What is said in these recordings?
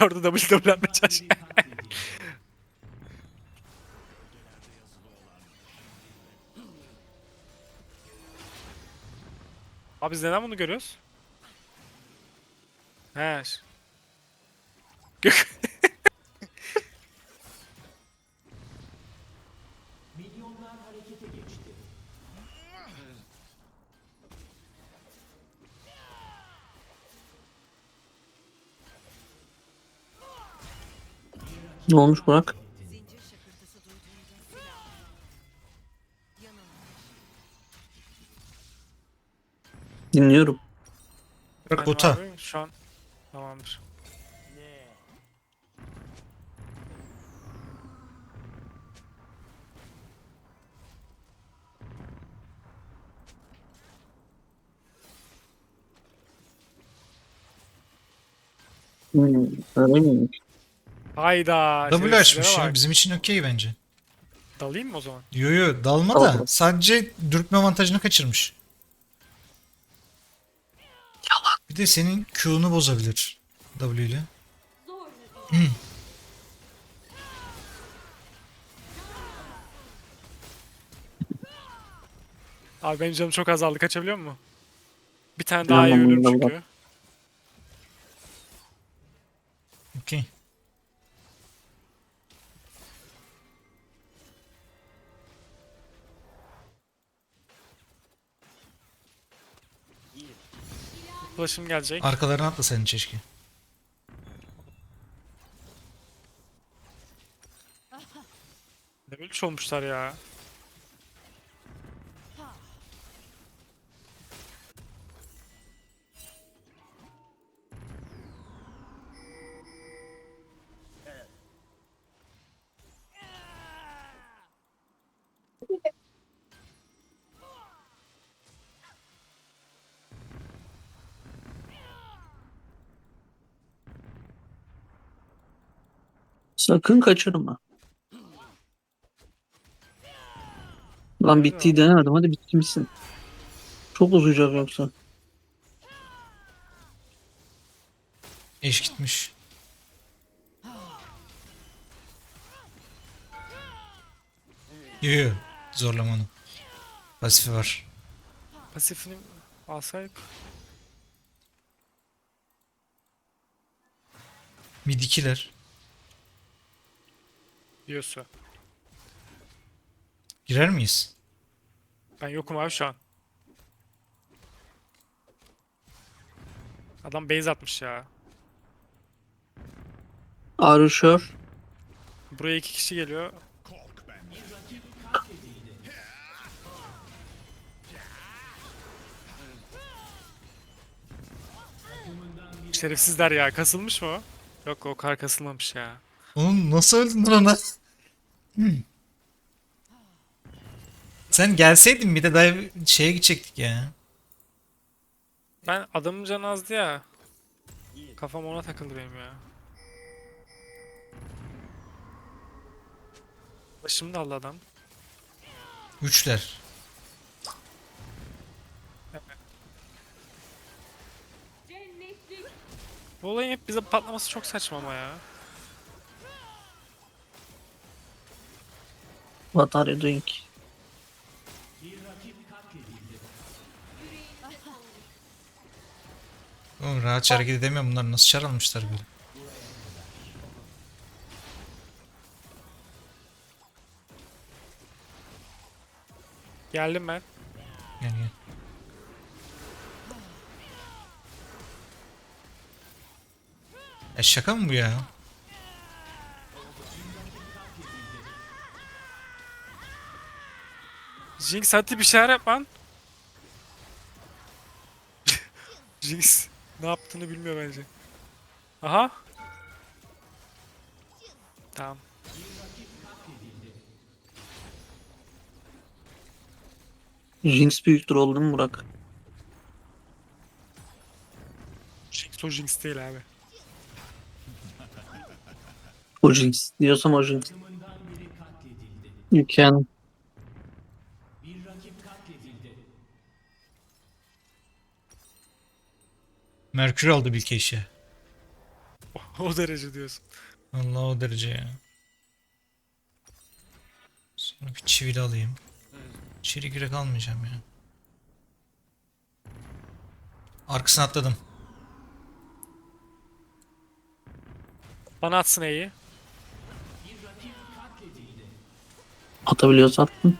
Double double atmaya çalışıyor. Abi biz neden bunu görüyoruz? He. Gök. Ne olmuş Burak? Dinliyorum. Bırak Benim bota. abi Şu an tamamdır. Hmm, öyle miymiş? Hayda. W açmış ya. Bizim için okey bence. Dalayım mı o zaman? Yo yo dalma da Tamam. sadece dürtme avantajını kaçırmış. Yalan. Bir de senin Q'nu bozabilir W ile. Abi benim canım çok azaldı. Kaçabiliyor mu? Bir tane daha iyi ölürüm çünkü. Okey. Flash'ım gelecek. Arkalarına atla senin çeşke. Ne böyle olmuşlar ya. Sakın kaçırma. Lan bittiği denemedim. Hadi bitti misin? Çok uzayacak yoksa. Eş gitmiş. Yo yo zorlama onu. Pasifi var. Pasifini alsaydık. Mid 2'ler. Diyorsa. Girer miyiz? Ben yokum abi şu an. Adam base atmış ya. Arışör. Buraya iki kişi geliyor. Şerefsizler ya. Kasılmış mı o? Yok o kar kasılmamış ya. Oğlum nasıl öldün lan. Sen gelseydin bir de daha şeye gidecektik ya. Ben adamın canı azdı ya. Kafam ona takıldı benim ya. Başımı da aldı adam. Üçler. Bu olayın hep bize patlaması çok saçma ama ya. What are you doing? Oğlum rahat hareket edemiyorum bunlar nasıl çar almışlar böyle. Geldim ben. Gel gel. Ya şaka mı bu ya? Jinx hadi bir şeyler yap lan. Jinx ne yaptığını bilmiyor bence. Aha. Tamam. Jinx büyüktür oldu mu Burak? Jinx o Jinx değil abi. O Jinx. Diyorsam o Jinx. You can. Merkür aldı bir keşe. o derece diyorsun. Allah o derece ya. Sonra bir çivili alayım. İçeri girek almayacağım ya. Arkasına atladım. Bana atsın E'yi. Atabiliyorsa attın.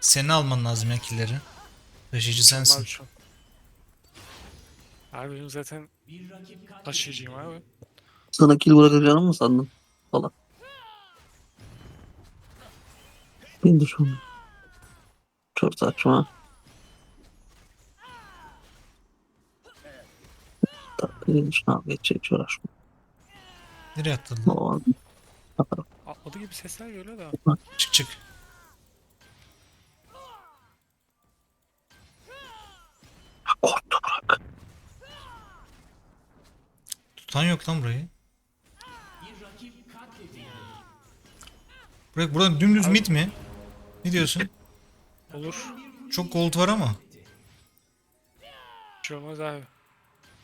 Senin alman lazım ya killeri. Taşıyıcı sensin. Abi şu. Abi benim zaten taşıyıcıyım abi. Sana kill bırakacağını mı sandın? Falan. Ben de şu an. Çok saçma. Tabii şuna geçecek uğraşma. Nereye atladın? O an. Bakalım. Atladı gibi sesler geliyor da. Çık çık. Tutan yok lan burayı. Bırak buradan dümdüz mid mi? Ne diyorsun? Olur. Çok gold var ama. Bir şey olmaz abi.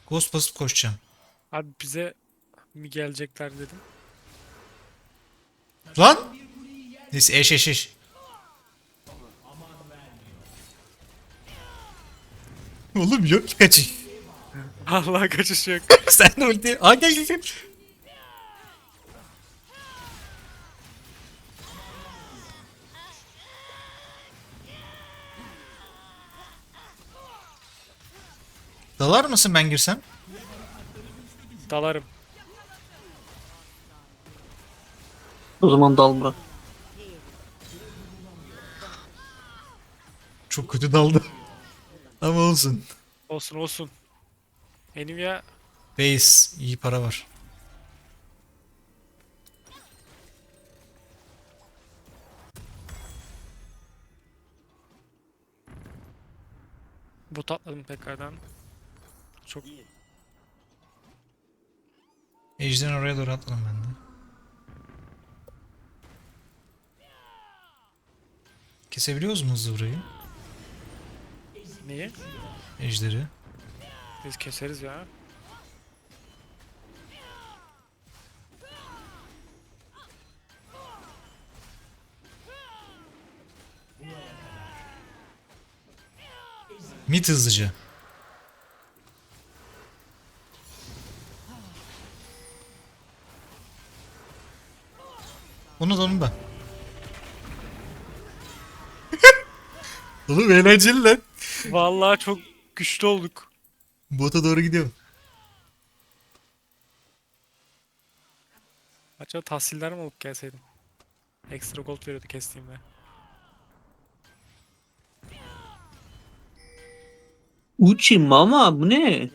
Ghost basıp koşacağım. Abi bize mi gelecekler dedim. Lan! Neyse eş eş eş. Oğlum yok kaçış. Allah kaçış yok. Sen de ulti. Aa gel gel gel. Dalar mısın ben girsem? Dalarım. O zaman dal bırak. Çok kötü daldı. Ama olsun. Olsun olsun. Nvidia Base iyi para var. bot atladım tekrardan. Çok Ejder'in oraya doğru atladım ben de. Kesebiliyoruz mu hızlı burayı? neyi? Ejder'i. Biz keseriz ya. Mid hızlıca. Onu da onu da. Oğlum eğlenceli lan. Vallahi çok güçlü olduk. Bota doğru gidiyorum. Acaba tahsiller mi alıp gelseydim? Ekstra gold veriyordu kestiğimde. Uchi mama bu ne?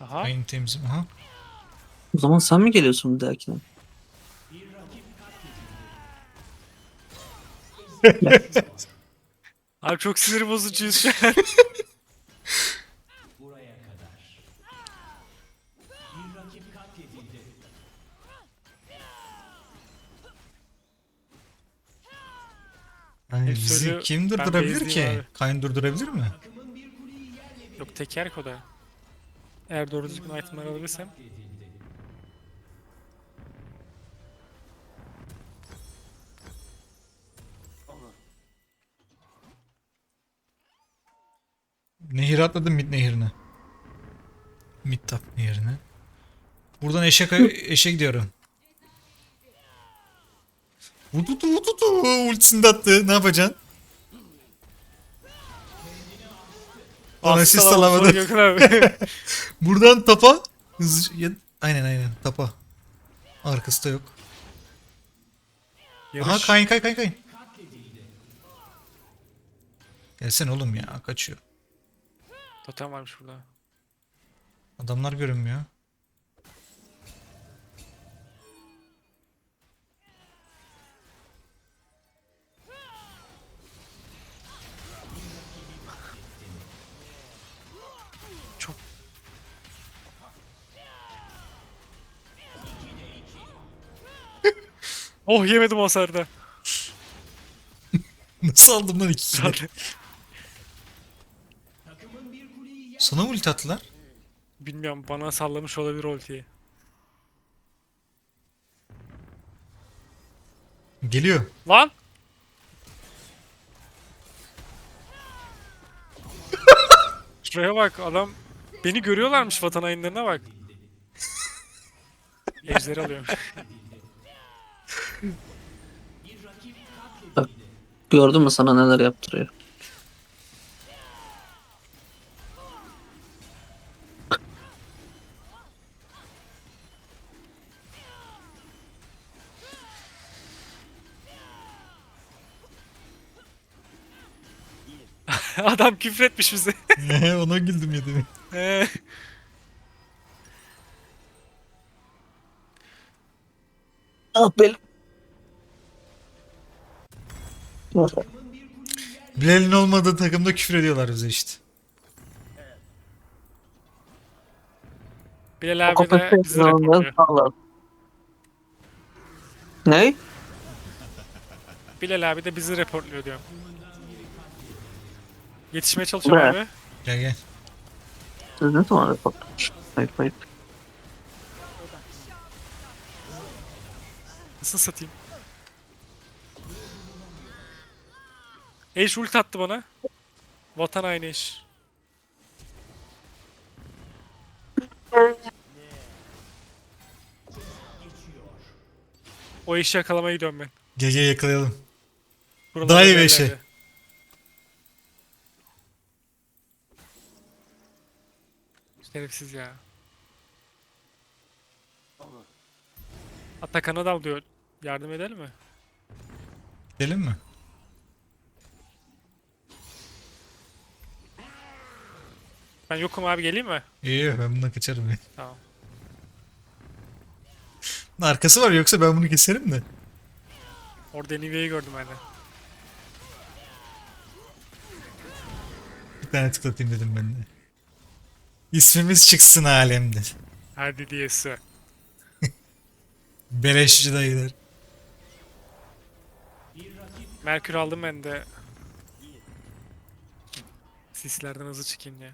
Aha. Aynı temizim. Aha. O zaman sen mi geliyorsun bir dahakine? Abi çok sinir bozucuyuz şu an. Yani Hep bizi söylüyor, kim ben durdurabilir bezliyim ki? abi. Kayn durdurabilir mi? Yok teker koda. Eğer doğru düzgün itemler alabilirsem. Nehir atladım mid nehirine. Mid tap nehirine. Buradan eşe, kay- eşe gidiyorum. Vududu vududu ultisini de attı. Ne yapacaksın? Ana asist alamadı. Buradan tapa. Hızlıca. Aynen aynen tapa. Arkası da yok. Aha Yarış. kayın kay kay kayın. Gelsene oğlum ya kaçıyor. Totem varmış burada. Adamlar görünmüyor. Çok Oh yemedim o hasarda. Nasıl aldım lan iki kilo? Sana mı ulti attılar? Bilmiyorum bana sallamış olabilir ultiyi. Geliyor. Lan! Şuraya bak adam beni görüyorlarmış vatan hainlerine bak. Ejderi alıyorum. Gördün mü sana neler yaptırıyor? Adam küfretmiş bize. Ona güldüm ya demin. Ah benim. Bilal'in olmadığı takımda küfür ediyorlar bize işte. Bilal abi de bizi reportluyor. Ne? Bilal abi de bizi reportluyor diyorum. Yetişmeye çalışıyorum Bre. abi. Gel gel. Siz ne zaman reportlamış? Ayıp ayıp. Nasıl satayım? Eş ult attı bana. Vatan aynı eş. O eşi yakalamaya gidiyorum ben. Gel gel yakalayalım. Buralarda Daha iyi bir eşi. Şerefsiz ya. Atakan'a dal diyor. Yardım edelim mi? Gidelim mi? Ben yokum abi geleyim mi? İyi ben bundan kaçarım ya. Tamam. Bunun Arkası var yoksa ben bunu keserim de. Orada Nive'yi gördüm ben de. Bir tane tıklatayım dedim ben de. İsmimiz çıksın alemde. Hadi diyesi. Beleşçi dayılar. Merkür aldım ben de. Sislerden hızlı çıkayım diye.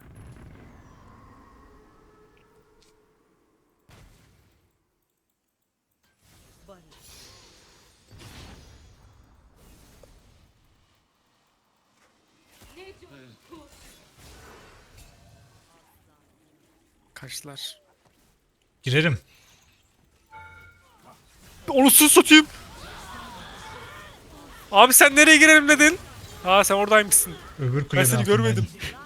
Kaçtılar. Girerim. Onursuz satayım. Abi sen nereye girelim dedin? Aa sen oradaymışsın. Öbür Ben kulenin seni görmedim.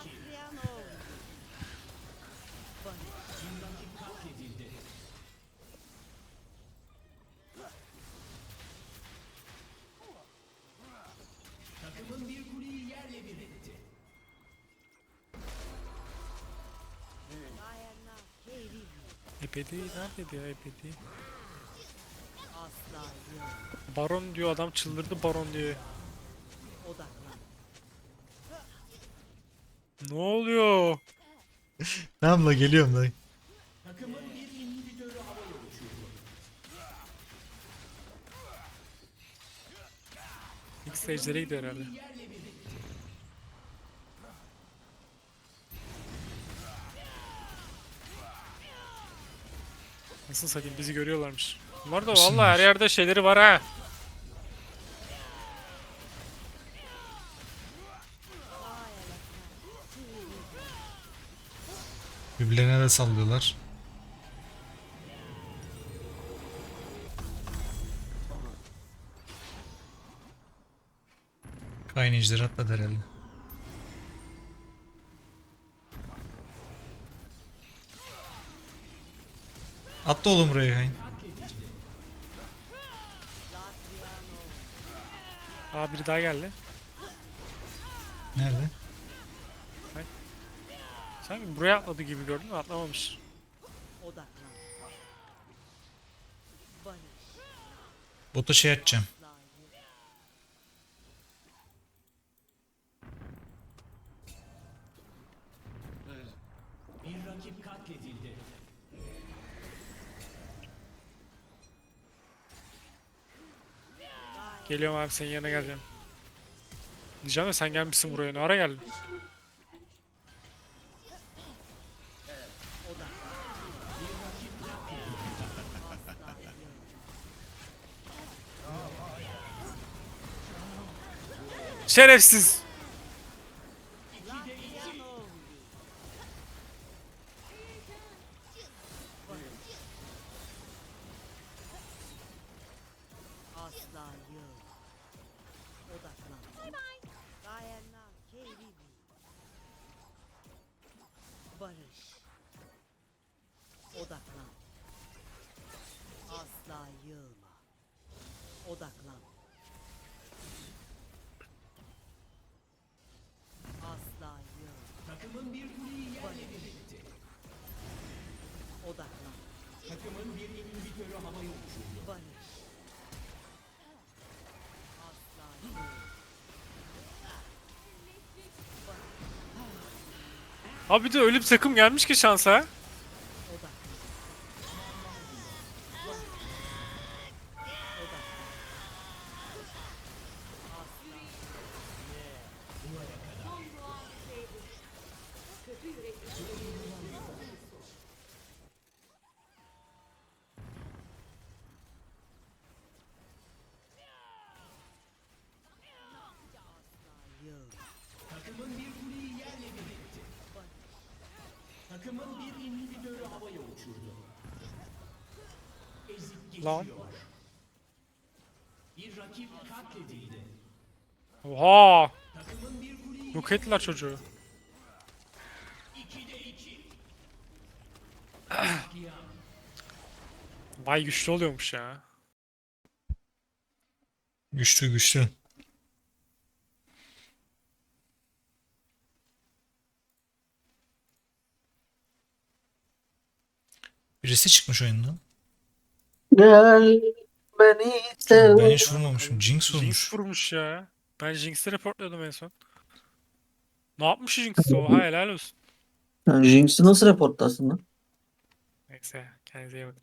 Ebedi nerede diyor ebedi? Asla yok. Baron diyor adam çıldırdı baron diyor. Odaklan. Ne oluyor? Tamam la geliyorum la. İlk stage'lere gidiyor herhalde. Nasıl satayım bizi görüyorlarmış. Bunlar da vallahi her yerde şeyleri var ha. Birbirlerine de sallıyorlar. Kayn ejderi atladı herhalde. Atla oğlum buraya Kayn. Aa biri daha geldi. Nerede? Sen buraya atladı gibi gördün mü? Atlamamış. Bota şey atacağım. Geliyorum abi senin yanına geleceğim. Diyeceğim de sen gelmişsin buraya. Ne ara geldin? Şerefsiz. Takımın bir inhibitörü havaya uçurdu. Barış. Asla. Abi bir de öyle bir takım gelmiş ki şansa. Lan. Oha. Yok ettiler çocuğu. Vay güçlü oluyormuş ya. Güçlü güçlü. Birisi çıkmış oyundan. Gel beni sev. Ben hiç vurmamışım. Jinx vurmuş. Jinx vurmuş ya. Ben Jinx'i reportluyordum en son. Ne yapmış Jinx? Oha helal olsun. Jinx'i nasıl reportlasın lan? Neyse kendinize iyi bakın.